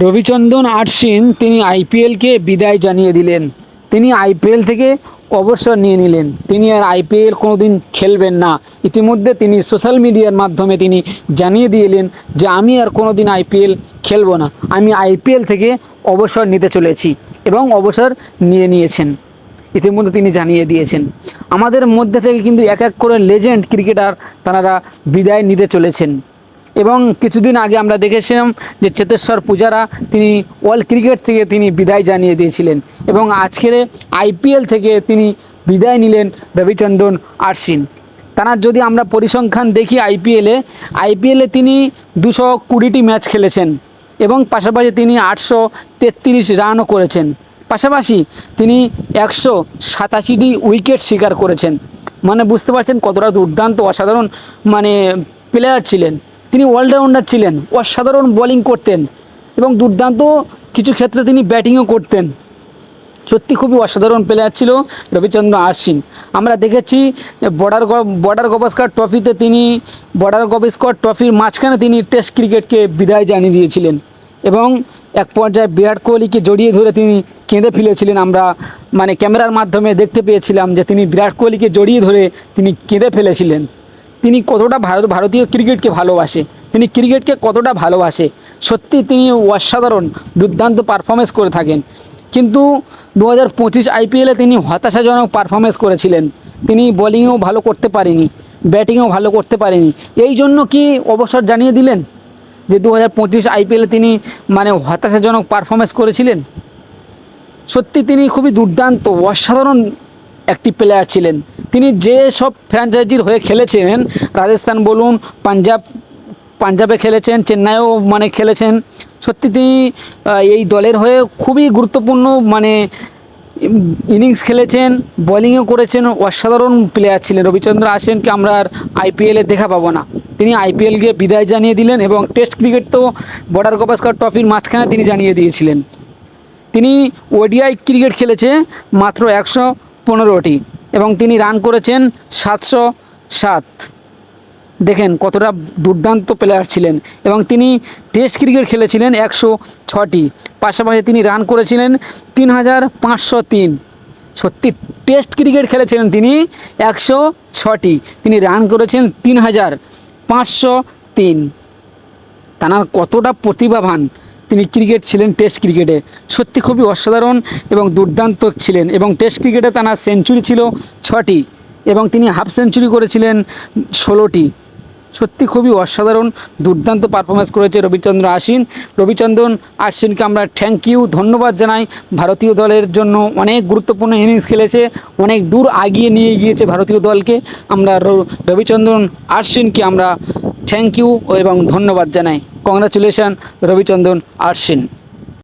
রবিচন্দ্রন আশ্বিন তিনি আইপিএলকে বিদায় জানিয়ে দিলেন। তিনি আইপিএল থেকে অবসর নিয়ে নিলেন। তিনি আর আইপিএল কোনোদিন খেলবেন না। ইতিমধ্যে তিনি সোশ্যাল মিডিয়ার মাধ্যমে তিনি জানিয়ে দিলেন যে, আমি আর কোনোদিন আইপিএল খেলব না। আমি আইপিএল থেকে অবসর নিতে চলেছি এবং অবসর নিয়ে নিয়েছেন। ইতিমধ্যে তিনি জানিয়ে দিয়েছেন। আমাদের মধ্যে থেকে কিন্তু এক এক করে লেজেন্ড ক্রিকেটার তারা বিদায় নিতে চলেছেন। এবং কিছুদিন আগে আমরা দেখেছিলাম যে চেতেশ্বর পূজারা তিনি ওয়ার্ল্ড ক্রিকেট থেকে তিনি বিদায় জানিয়ে দিয়েছিলেন এবং আজকের আইপিএল থেকে তিনি বিদায় নিলেন রবিচন্দ্রন আশ্বিন তার যদি আমরা পরিসংখ্যান দেখি আইপিএলে আইপিএলে তিনি দুশো কুড়িটি ম্যাচ খেলেছেন এবং পাশাপাশি তিনি আটশো তেত্রিশ রানও করেছেন। পাশাপাশি তিনি একশো সাতাশিটি উইকেট শিকার করেছেন। মানে বুঝতে পারছেন কতটা দুর্দান্ত, অসাধারণ মানে প্লেয়ার ছিলেন। তিনি অলরাউন্ডার ছিলেন, অসাধারণ বোলিং করতেন এবং দুর্দান্ত কিছু ক্ষেত্রে তিনি ব্যাটিংও করতেন। সত্যি খুবই অসাধারণ প্লেয়ার ছিল রবিচন্দ্র আশ্বিন। আমরা দেখেছি বর্ডার বর্ডার গভাস্কর ট্রফিতে তিনি বর্ডার গভাস্কর ট্রফির মাঝখানে তিনি টেস্ট ক্রিকেটকে বিদায় জানিয়ে দিয়েছিলেন এবং এক পর্যায়ে বিরাট কোহলিকে জড়িয়ে ধরে তিনি কেঁদে ফেলেছিলেন। আমরা মানে ক্যামেরার মাধ্যমে দেখতে পেয়েছিলাম যে তিনি বিরাট কোহলিকে জড়িয়ে ধরে তিনি কেঁদে ফেলেছিলেন। তিনি কতটা ভারত, ভারতীয় ক্রিকেটকে ভালোবাসে, তিনি ক্রিকেটকে কতটা ভালোবাসে, সত্যি তিনি অসাধারণ দুর্দান্ত পারফরমেন্স করে থাকেন। কিন্তু দু হাজার পঁচিশ আইপিএলে তিনি হতাশাজনক পারফরমেন্স করেছিলেন। তিনি বোলিংও ভালো করতে পারেনি ব্যাটিংও ভালো করতে পারেনি। এই জন্য কি অবসর জানিয়ে দিলেন? যে দু হাজার পঁচিশ আইপিএলে তিনি মানে হতাশাজনক পারফরমেন্স করেছিলেন? সত্যি তিনি খুবই দুর্দান্ত, অসাধারণ একটি প্লেয়ার ছিলেন। তিনি যে সব ফ্র্যাঞ্চাইজির হয়ে খেলেছেন, রাজস্থান বলুন, পাঞ্জাব, পাঞ্জাবে খেলেছেন, চেন্নাইও মানে খেলেছেন, সত্যি তিনি এই দলের হয়ে খুবই গুরুত্বপূর্ণ মানে ইনিংস খেলেছেন বোলিংও করেছেন, অসাধারণ প্লেয়ার ছিলেন। রবিচন্দ্র আসেনকে আমরা আর আইপিএলে দেখা পাবো না। তিনি আইপিএলকে বিদায় জানিয়ে দিলেন এবং টেস্ট ক্রিকেট তো বর্ডার গভাস্কর ট্রফির মাঝখানে তিনি জানিয়ে দিয়েছিলেন। তিনি ওডিআই ক্রিকেট খেলেছে মাত্র একশো পনেরোটি। এবং তিনি রান করেছেন সাতশো সাত। দেখেন কতটা দুর্দান্ত প্লেয়ার ছিলেন এবং তিনি টেস্ট ক্রিকেট খেলেছিলেন একশো ছটি পাশাপাশি তিনি রান করেছিলেন তিন হাজার পাঁচশো তিন। সত্যি টেস্ট ক্রিকেট খেলেছিলেন তিনি একশো ছটি তিনি রান করেছেন তিন হাজার পাঁচশো তিন। তানার কতটা প্রতিভাবান। তিনি ক্রিকেট ছিলেন টেস্ট ক্রিকেটে। সত্যি খুবই অসাধারণ এবং দুর্দান্ত ছিলেন এবং টেস্ট ক্রিকেটে তানার সেঞ্চুরি ছিল ছটি এবং তিনি হাফ সেঞ্চুরি করেছিলেন ষোলোটি। সত্যি খুবই অসাধারণ, দুর্দান্ত পারফরমেন্স করেছে রবিচন্দ্র আশ্বিন। রবিচন্দ্রন আশ্বিনকে আমরা থ্যাংক ইউ ধন্যবাদ জানাই। ভারতীয় দলের জন্য অনেক গুরুত্বপূর্ণ ইনিংস খেলেছে, অনেক দূর আগিয়ে নিয়ে গিয়েছে ভারতীয় দলকে। আমরা রবিচন্দ্রন আশ্বিনকে আমরা থ্যাংক ইউ এবং ধন্যবাদ জানাই। কংগ্রাচুলেশন রবিচন্দন আশ্বিন